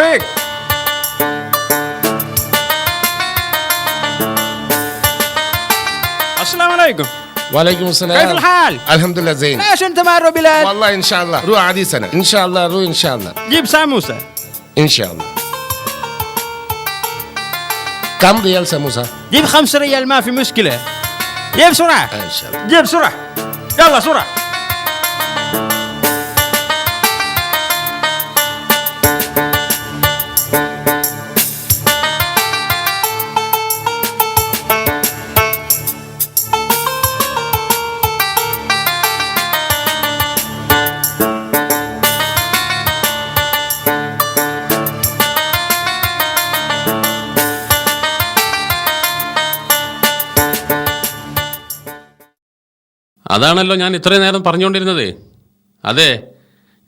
فيك السلام عليكم وعليكم السلام. كيف الحال؟ الحمد لله زين. ليش انت مع الروبيلات؟ والله إن شاء الله. روح عادي سنة. إن شاء الله روح إن شاء الله. جيب ساموسة. إن شاء الله. كم ريال سموسه جيب خمس ريال ما في مشكلة. جيب بسرعة إن شاء الله. جيب بسرعة يلا بسرعة അതാണല്ലോ ഞാൻ ഇത്രയും നേരം പറഞ്ഞുകൊണ്ടിരുന്നത്. അതെ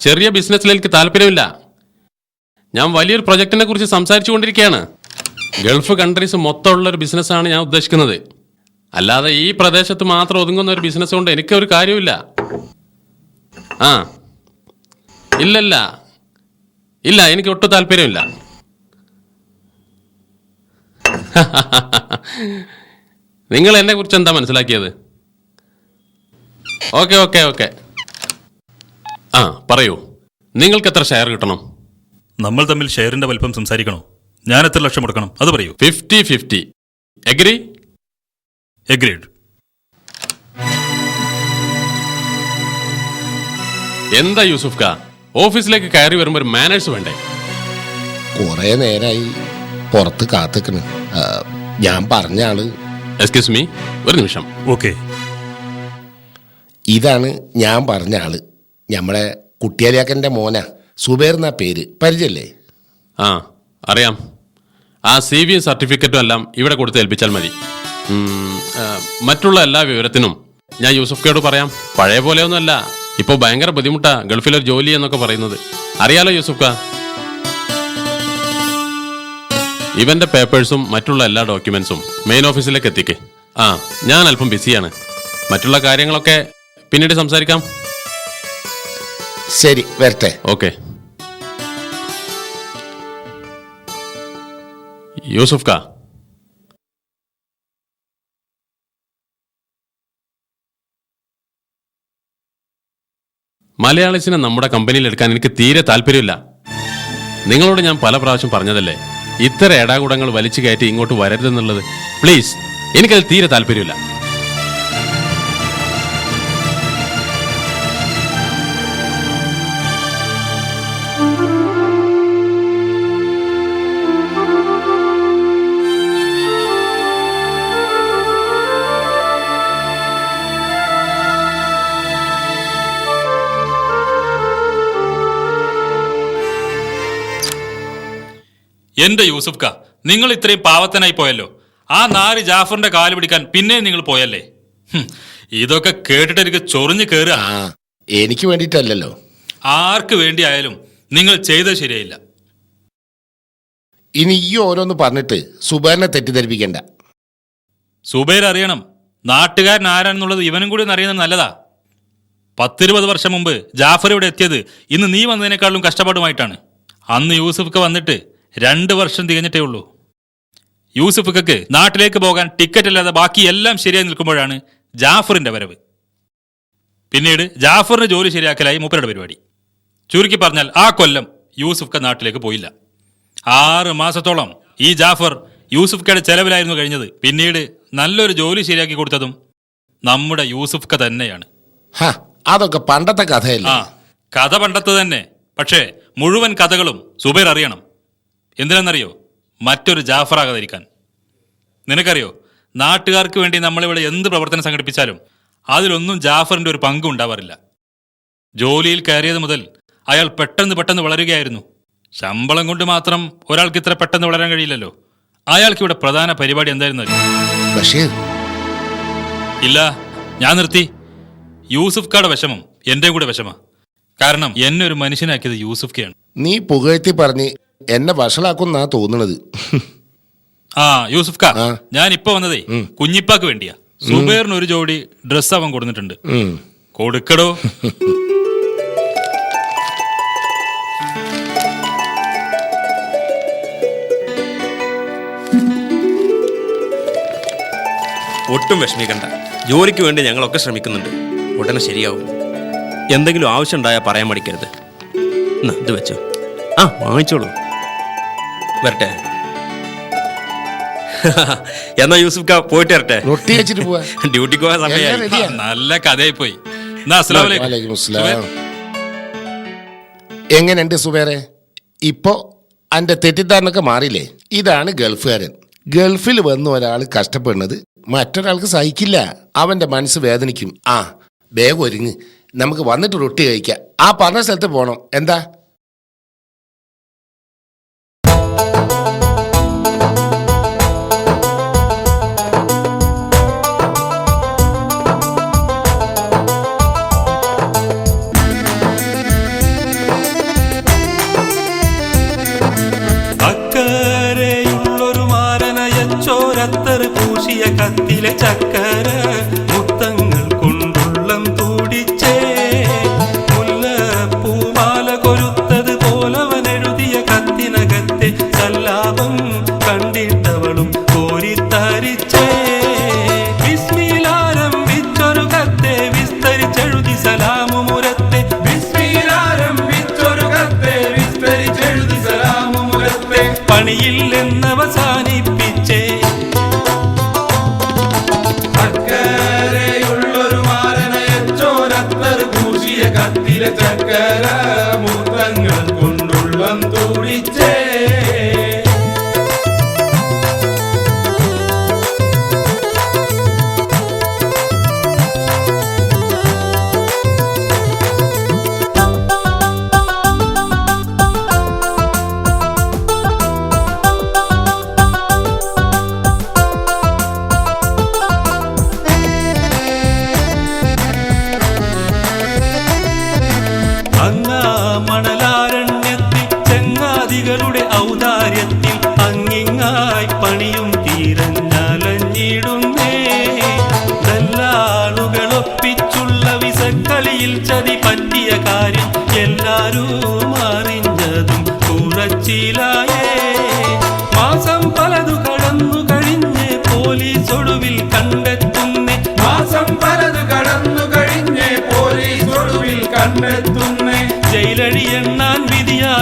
ചെറിയ ബിസിനസ്സിൽ എനിക്ക് താല്പര്യമില്ല. ഞാൻ വലിയൊരു പ്രൊജക്റ്റിനെ കുറിച്ച് സംസാരിച്ചു കൊണ്ടിരിക്കുകയാണ് ഗൾഫ് കൺട്രീസ് മൊത്തമുള്ള ഒരു ബിസിനസ്സാണ് ഞാൻ ഉദ്ദേശിക്കുന്നത്. അല്ലാതെ ഈ പ്രദേശത്ത് മാത്രം ഒതുങ്ങുന്ന ഒരു ബിസിനസ് കൊണ്ട് എനിക്ക് ഒരു കാര്യമില്ല. ആ ഇല്ലല്ല ഇല്ല എനിക്ക് ഒട്ടും താല്പര്യമില്ല. നിങ്ങൾ എന്നെ കുറിച്ച് എന്താ മനസ്സിലാക്കിയത്? Okay okay okay. ആ പറയൂ. നിങ്ങൾക്ക് എത്ര ഷെയർ കിട്ടണം? നമ്മൾ തമ്മിൽ ഷെയറിന്റെ വലിപ്പം സംസാരിക്കണോ? ഞാൻ എത്ര ലക്ഷം കൊടുക്കണം? അത് പറയൂ. ഫിഫ്റ്റി ഫിഫ്റ്റി എഗ്രി എഗ്രീഡ് എന്താ യൂസുഫ് കാ ഓഫീസിലേക്ക് കയറി വരുമ്പോൾ ഒരു മാനേഴ്സ് വേണ്ടേ? കുറെ നേരായി പുറത്ത് കാത്തുക്കണ്. ഞാൻ പറഞ്ഞ ആൾ. എക്സ്ക്യൂസ് മീ ഒരു നിമിഷം. ഓക്കെ ഇതാണ് ഞാൻ പറഞ്ഞ ആൾ. നമ്മളെ കുട്ടിയാലിയാക്കന്റെ മോന. സുബേർ എന്നാ പേര്. പരിചയല്ലേ? ആ അറിയാം. ആ സി വി സർട്ടിഫിക്കറ്റും എല്ലാം ഇവിടെ കൊടുത്ത് ഏൽപ്പിച്ചാൽ മതി. മറ്റുള്ള എല്ലാ വിവരത്തിനും ഞാൻ യൂസഫ് കേട് പറയാം. പഴയ പോലെയൊന്നുമല്ല. ഇപ്പോൾ ഭയങ്കര ബുദ്ധിമുട്ടാ ഗൾഫിലൊരു ജോലി എന്നൊക്കെ പറയുന്നത്. അറിയാലോ യൂസുഫ് കാ ഇവന്റെ പേപ്പേഴ്സും മറ്റുള്ള എല്ലാ ഡോക്യുമെന്റ്സും മെയിൻ ഓഫീസിലേക്ക് എത്തിക്ക്. ആ ഞാൻ അല്പം ബിസിയാണ് മറ്റുള്ള കാര്യങ്ങളൊക്കെ പിന്നീട് സംസാരിക്കാം. ശരി വരട്ടെ. ഓക്കെ. യൂസുഫ് കാ മലയാളീസിനെ നമ്മുടെ കമ്പനിയിൽ എടുക്കാൻ എനിക്ക് തീരെ താല്പര്യമില്ല. നിങ്ങളോട് ഞാൻ പല പ്രാവശ്യം പറഞ്ഞതല്ലേ ഇത്ര ഏടാകൂടങ്ങൾ വലിച്ചു കയറ്റി ഇങ്ങോട്ട് വരരുതെന്നുള്ളത്? പ്ലീസ് എനിക്കത് തീരെ താല്പര്യമില്ല. എന്റെ യൂസുഫ് ക നിങ്ങൾ ഇത്രയും പാവത്തനായി പോയല്ലോ. ആ നാല് ജാഫറിന്റെ കാൽ പിടിക്കാൻ പിന്നെ നിങ്ങൾ പോയല്ലേ? ഇതൊക്കെ കേട്ടിട്ട് എനിക്ക് ചൊറിഞ്ഞു കയറുക ആ എനിക്ക് വേണ്ടിയിട്ടല്ലല്ലോ. ആർക്ക് വേണ്ടിയായാലും നിങ്ങൾ ചെയ്ത ശരിയായില്ല. ഇനി ഈ ഓരോന്ന് പറഞ്ഞിട്ട് സുബൈറിനെ തെറ്റിദ്ധരിപ്പിക്കണ്ട. സുബൈർ അറിയണം നാട്ടുകാരൻ ആരാണെന്നുള്ളത് ഇവനും കൂടി ഒന്ന് അറിയുന്നത് നല്ലതാ. പത്തിരുപത് വർഷം മുമ്പ് ജാഫർ ഇവിടെ എത്തിയത് ഇന്ന് നീ വന്നതിനേക്കാളും കഷ്ടപ്പാടുമായിട്ടാണ്. അന്ന് യൂസുഫ്ക്ക് വന്നിട്ട് രണ്ട് വർഷം തികഞ്ഞിട്ടേ ഉള്ളൂ. യൂസുഫ്ക്ക് നാട്ടിലേക്ക് പോകാൻ ടിക്കറ്റ് അല്ലാതെ ബാക്കി എല്ലാം ശരിയായി നിൽക്കുമ്പോഴാണ് ജാഫറിന്റെ വരവ്. പിന്നീട് ജാഫറിന് ജോലി ശരിയാക്കലായി മൂപ്പരുടെ പരിപാടി. ചുരുക്കി പറഞ്ഞാൽ ആ കൊല്ലം യൂസുഫ്ക നാട്ടിലേക്ക് പോയില്ല. ആറ് മാസത്തോളം ഈ ജാഫർ യൂസുഫ്കയുടെ ചെലവിലായിരുന്നു കഴിഞ്ഞത്. പിന്നീട് നല്ലൊരു ജോലി ശരിയാക്കി കൊടുത്തതും നമ്മുടെ യൂസുഫ്ക തന്നെയാണ്. അതൊക്കെ പണ്ടത്തെ കഥയല്ല? കഥ പണ്ടത്തെ തന്നെ. പക്ഷേ മുഴുവൻ കഥകളും സുബൈർ അറിയണം. എന്തിനെന്നറിയോ മറ്റൊരു ജാഫറാകാതിരിക്കാൻ നിനക്കറിയോ? നാട്ടുകാർക്ക് വേണ്ടി നമ്മളിവിടെ എന്ത് പ്രവർത്തനം സംഘടിപ്പിച്ചാലും അതിലൊന്നും ജാഫറിന്റെ ഒരു പങ്കും ഉണ്ടാവാറില്ല. ജോലിയിൽ കയറിയത് മുതൽ അയാൾ പെട്ടെന്ന് പെട്ടെന്ന് വളരുകയായിരുന്നു. ശമ്പളം കൊണ്ട് മാത്രം ഒരാൾക്ക് ഇത്ര പെട്ടെന്ന് വളരാൻ കഴിയില്ലല്ലോ. അയാൾക്ക് ഇവിടെ പ്രധാന പരിപാടി എന്തായിരുന്നു? ഇല്ല ഞാൻ നിർത്തി. യൂസുഫ് കാടെ വിഷമം എന്റെ കൂടെ വിഷമ. കാരണം എന്നെ ഒരു മനുഷ്യനാക്കിയത് യൂസുഫ് കെയാണ് നീ പുകഴ്ത്തി പറഞ്ഞ് എന്നെ വഷളാക്കുന്നാ തോന്നണത്. ആ യൂസുഫ് കാ ഞാൻ ഇപ്പൊ വന്നതേ കുഞ്ഞിപ്പാക്ക് വേണ്ടിയാ. സുബേറിന് ഒരു ജോഡി ഡ്രസ് അവൻ കൊടുത്തിട്ടുണ്ട് കൊടുക്കടോ. ഒട്ടും വിഷമിക്കണ്ട. ജോലിക്ക് വേണ്ടി ഞങ്ങളൊക്കെ ശ്രമിക്കുന്നുണ്ട്. ഉടനെ ശരിയാവും. എന്തെങ്കിലും ആവശ്യം ഉണ്ടായാൽ പറയാൻ മടിക്കരുത്. ഇത് വെച്ചോ. ആ വാങ്ങിച്ചോളൂ. വരട്ടെ. എന്നാ യൂസുഫ് കാ പോയിട്ട് വരട്ടെ. റൊട്ടി വെച്ചിട്ട് പോവാ. ഡ്യൂട്ടിക്ക് പോയ സമയമായി. നല്ല കഥയായി പോയി. എങ്ങനെയുണ്ട് സുബേറെ? ഇപ്പോ അന്റെ തെറ്റിദ്ധാരണൊക്കെ മാറിയില്ലേ? ഇതാണ് ഗൾഫുകാരൻ. ഗൾഫിൽ വന്ന ഒരാൾ കഷ്ടപ്പെടുന്നത് മറ്റൊരാൾക്ക് സഹിക്കില്ല. അവന്റെ മനസ്സ് വേദനിക്കും. ആ വേഗം ഒരുങ്ങ്. നമുക്ക് വന്നിട്ട് റൊട്ടി കഴിക്കാം. ആ പറഞ്ഞ സ്ഥലത്ത് പോണം. എന്താ? Música കത്തിലെ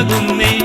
lago nem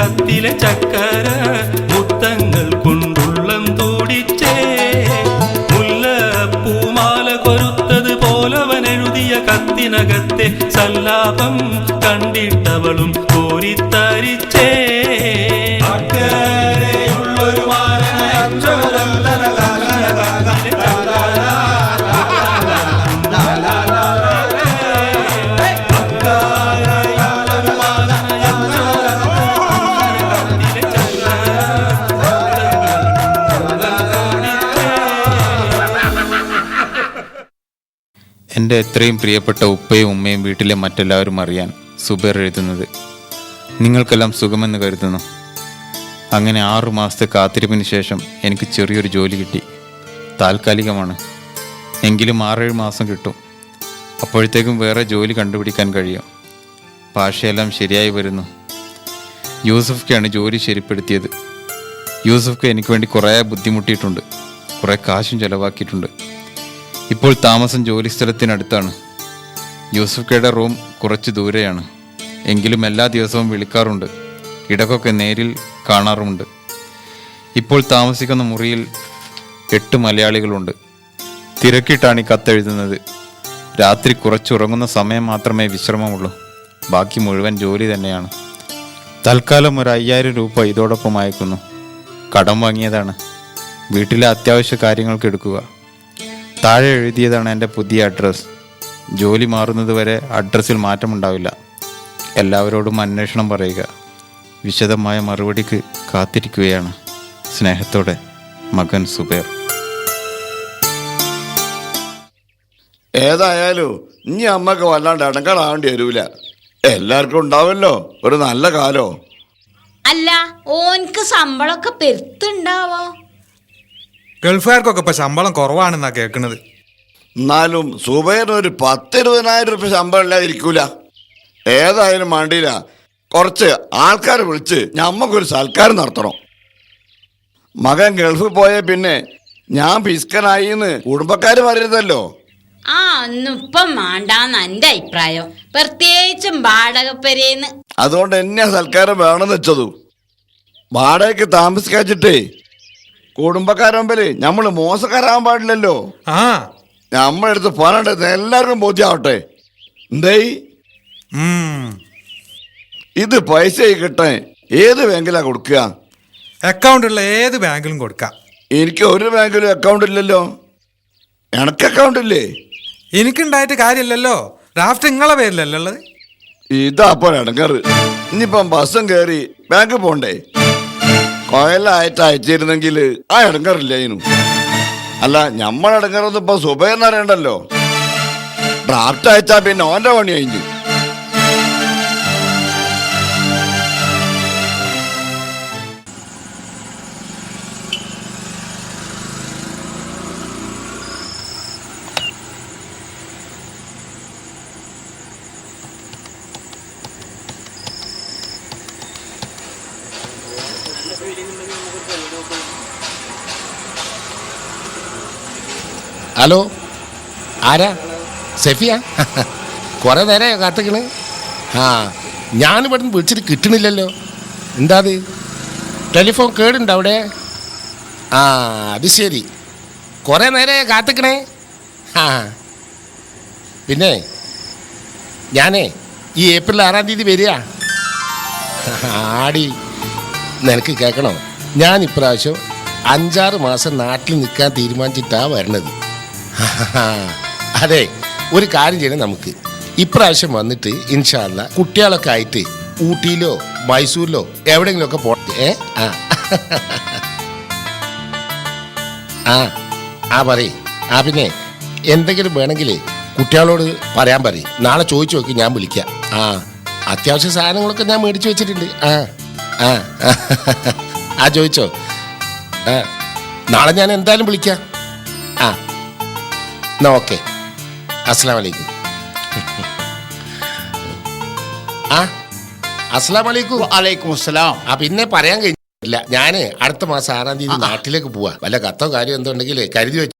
കത്തിലെ ചക്കര മുത്തങ്ങൾ കൊണ്ടുള്ളം തൂടിച്ചേ. മുല്ലപ്പൂമാല കൊരുത്തത് പോലവൻ എഴുതിയ കത്തിനകത്തെ സല്ലാപം കണ്ടിട്ടവളും കോരിത്തരിച്ചേ. എന്റെ എത്രയും പ്രിയപ്പെട്ട ഉപ്പയും ഉമ്മയും വീട്ടിലെ മറ്റെല്ലാവരും അറിയാൻ സുബേർ എഴുതുന്നത്. നിങ്ങൾക്കെല്ലാം സുഖമെന്ന് കരുതുന്നു. അങ്ങനെ ആറു മാസത്തെ കാത്തിരിപ്പിന് ശേഷം എനിക്ക് ചെറിയൊരു ജോലി കിട്ടി. താൽക്കാലികമാണ്. എങ്കിലും ആറേഴ് മാസം കിട്ടും. അപ്പോഴത്തേക്കും വേറെ ജോലി കണ്ടുപിടിക്കാൻ കഴിയും. ഭാഷയെല്ലാം ശരിയായി വരുന്നു. യൂസഫ്ക്കാണ് ജോലി ശരിപ്പെടുത്തിയത്. യൂസഫ്ക്ക് എനിക്ക് വേണ്ടി കുറേ ബുദ്ധിമുട്ടിയിട്ടുണ്ട്. കുറേ കാശും ചിലവാക്കിയിട്ടുണ്ട്. ഇപ്പോൾ താമസം ജോലി സ്ഥലത്തിനടുത്താണ് യൂസഫ് റൂം കുറച്ച് ദൂരെയാണ്. എങ്കിലും എല്ലാ ദിവസവും വിളിക്കാറുണ്ട്. ഇടക്കൊക്കെ നേരിൽ കാണാറുമുണ്ട്. ഇപ്പോൾ താമസിക്കുന്ന മുറിയിൽ എട്ട് മലയാളികളുണ്ട്. തിരക്കിട്ടാണ് ഈ കത്തെഴുതുന്നത്. രാത്രി കുറച്ചുറങ്ങുന്ന സമയം മാത്രമേ വിശ്രമമുള്ളൂ. ബാക്കി മുഴുവൻ ജോലി തന്നെയാണ്. തൽക്കാലം ഒരു അയ്യായിരം രൂപ ഇതോടൊപ്പം അയക്കുന്നു കടം വാങ്ങിയതാണ്. വീട്ടിലെ അത്യാവശ്യ കാര്യങ്ങൾക്ക് എടുക്കുക. താഴെ എഴുതിയതാണ് എന്റെ പുതിയ അഡ്രസ്സ് ജോലി മാറുന്നത് വരെ അഡ്രസ്സിൽ മാറ്റമുണ്ടാവില്ല. എല്ലാവരോടും അന്വേഷണം പറയുക. വിശദമായ മറുപടിക്ക് കാത്തിരിക്കുകയാണ് സ്നേഹത്തോടെ മകൻ സുബേർ. ഏതായാലും ഇനി അമ്മയ്ക്ക് വല്ലാണ്ട് ഇടങ്ങളാവേണ്ടി വരൂല. എല്ലാവർക്കും ഉണ്ടാവല്ലോ ഒരു നല്ല കാലോ. അല്ല ഓൻക്ക് ശമ്പളമൊക്കെ പെരുത്തുണ്ടാവോ? ഗൾഫുകാർക്കൊക്കെ ഇപ്പൊ ശമ്പളം കുറവാണെന്നാ കേൾക്കുന്നത്. എന്നാലും സുബൈറിന് ഒരു പത്തിരുപതിനായിരം റുപ്യ ശമ്പളം ഇല്ലാതിരിക്കൂല. ഏതായാലും വേണ്ടിയില്ല. കുറച്ച് ആൾക്കാരെ വിളിച്ച് ഞമ്മക്കൊരു സൽക്കാരം നടത്തണം. മകൻ ഗൾഫിൽ പോയ പിന്നെ ഞാൻ പിസ്കനായി എന്ന് കുടുംബക്കാർ പറയരുതല്ലോ. ആ ഒന്നും ഇപ്പം വേണ്ടാന്ന് എന്റെ അഭിപ്രായം. പ്രത്യേകിച്ചും വാടകപ്പെരേന്ന്. അതുകൊണ്ട് എന്നെ സൽക്കാരം വേണമെന്ന് വെച്ചതു. വാടകയ്ക്ക് താമസിക്കാച്ചിട്ടേ കുടുംബക്കാരെ നമ്മൾ മോശക്കാരാകാൻ പാടില്ലല്ലോ. ആ. നമ്മളെടുത്ത് പറയണ്ടത് എല്ലാവർക്കും ബോധ്യമാവട്ടെ. എന്തേ ഉം. ഇത് പൈസ കിട്ടേ ഏത് ബാങ്കിലാ കൊടുക്കുക? അക്കൗണ്ട് ഉള്ള ഏത് ബാങ്കിലും കൊടുക്കാം. എനിക്ക് ഒരു ബാങ്കിലും അക്കൗണ്ട് ഇല്ലല്ലോ. എനക്ക് അക്കൗണ്ട് ഇല്ലേ? എനിക്കുണ്ടായിട്ട് കാര്യമില്ലല്ലോ. ഡ്രാഫ്റ്റ് നിങ്ങളെ പേരിലല്ലേ ഉള്ളത്? ഇതാ അപ്പോൾ ഇടങ്ങറ്. ഇനിയിപ്പം ബസ്സും കയറി ബാങ്കിൽ പോണ്ടേ? കൊയലായിട്ട് അയച്ചിരുന്നെങ്കിൽ ആ ഇടങ്ങറില്ല അല്ല ഞമ്മളിടങ്ങറൊന്നും ഇപ്പൊ സുബൈറിന് അറിയണ്ടല്ലോ ഡ്രാഫ്റ്റ് അയച്ചാ പിന്നെ ഓന്റെ പണി കഴിഞ്ഞു. ഹലോ? ആരാ? സെഫിയ? കുറേ നേരമായോ കാത്തക്കണ്? ആ ഞാനിവിടുന്ന് വിളിച്ചിട്ട് കിട്ടണില്ലല്ലോ. എന്താ അത്? ടെലിഫോൺ കേടുണ്ട് അവിടെ? ആ അത് ശരി. കുറേ നേരെ കാത്തിക്കണേ? ആ. പിന്നെ ഞാനേ ഈ ഏപ്രിൽ ആറാം തീയതി വരിക. ആടി നിനക്ക് കേൾക്കണോ ഞാൻ ഇപ്രാവശ്യം അഞ്ചാറ് മാസം നാട്ടിൽ നിൽക്കാൻ തീരുമാനിച്ചിട്ടാണ് വരണത്. അതെ ഒരു കാര്യം ചെയ്യണം നമുക്ക്. ഇപ്രാവശ്യം വന്നിട്ട് ഇൻഷാല്ല കുട്ടികളൊക്കെ ആയിട്ട് ഊട്ടിയിലോ മൈസൂരിലോ എവിടെയെങ്കിലുമൊക്കെ പോട്ടെ ഏ? ആ. ആ ആ പറയ്. ആ പിന്നെ എന്തെങ്കിലും വേണമെങ്കിൽ കുട്ടികളോട് പറയാൻ പറയും. നാളെ ചോദിച്ചു നോക്കി ഞാൻ വിളിക്കാം. ആ അത്യാവശ്യ സാധനങ്ങളൊക്കെ ഞാൻ മേടിച്ചു വെച്ചിട്ടുണ്ട്. ആ ആ. ആ ചോദിച്ചോ. ആ നാളെ ഞാൻ എന്തായാലും വിളിക്കാം. ആ. എന്നാ ഓക്കെ അസ്സാം വലൈക്കും ആ അസ്സാം വലൈക്കും വലൈക്കും അസ്സലാം ആ പിന്നെ പറയാൻ കഴിഞ്ഞില്ല. ഞാൻ അടുത്ത മാസം ആറാം തീയതി നാട്ടിലേക്ക് പോവാ. വല്ല കത്തോ കാര്യം എന്തോ ഉണ്ടെങ്കിൽ കരുതി വെച്ചു